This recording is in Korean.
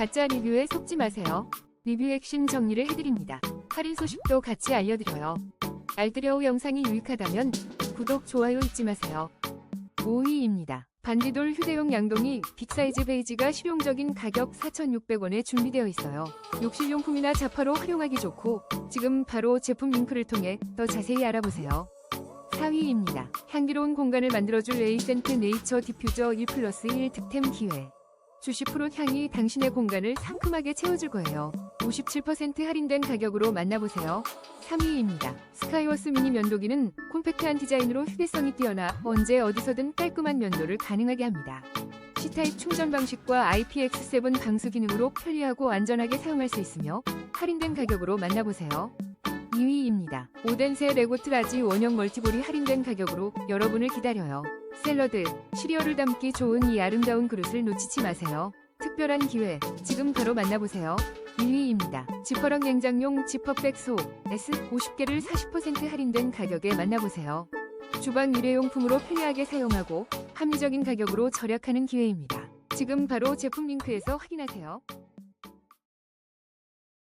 가짜 리뷰에 속지 마세요. 리뷰 핵심 정리를 해드립니다. 할인 소식도 같이 알려드려요. 알뜰여우 영상이 유익하다면 구독, 좋아요 잊지 마세요. 5위입니다. 반디돌 휴대용 양동이 빅사이즈 베이지가 실용적인 가격 4,600원에 준비되어 있어요. 욕실용품이나 자파로 활용하기 좋고 지금 바로 제품 링크를 통해 더 자세히 알아보세요. 4위입니다. 향기로운 공간을 만들어줄 에이센트 네이처 디퓨저 1 플러스 1 득템 기회. 주시 프로 향이 당신의 공간을 상큼하게 채워줄 거예요. 57% 할인된 가격으로 만나보세요. 3위입니다. 스카이워스 미니 면도기는 콤팩트한 디자인으로 휴대성이 뛰어나 언제 어디서든 깔끔한 면도를 가능하게 합니다. C타입 충전 방식과 IPX7 방수 기능으로 편리하고 안전하게 사용할 수 있으며 할인된 가격으로 만나보세요. 2위입니다. 오덴세 레고트라지 원형 멀티볼이 할인된 가격으로 여러분을 기다려요. 샐러드, 시리얼을 담기 좋은 이 아름다운 그릇을 놓치지 마세요. 특별한 기회, 지금 바로 만나보세요. 1위입니다. 지퍼랑 냉장용 지퍼백 소 S 50개를 40% 할인된 가격에 만나보세요. 주방 일회용품으로 편리하게 사용하고 합리적인 가격으로 절약하는 기회입니다. 지금 바로 제품 링크에서 확인하세요.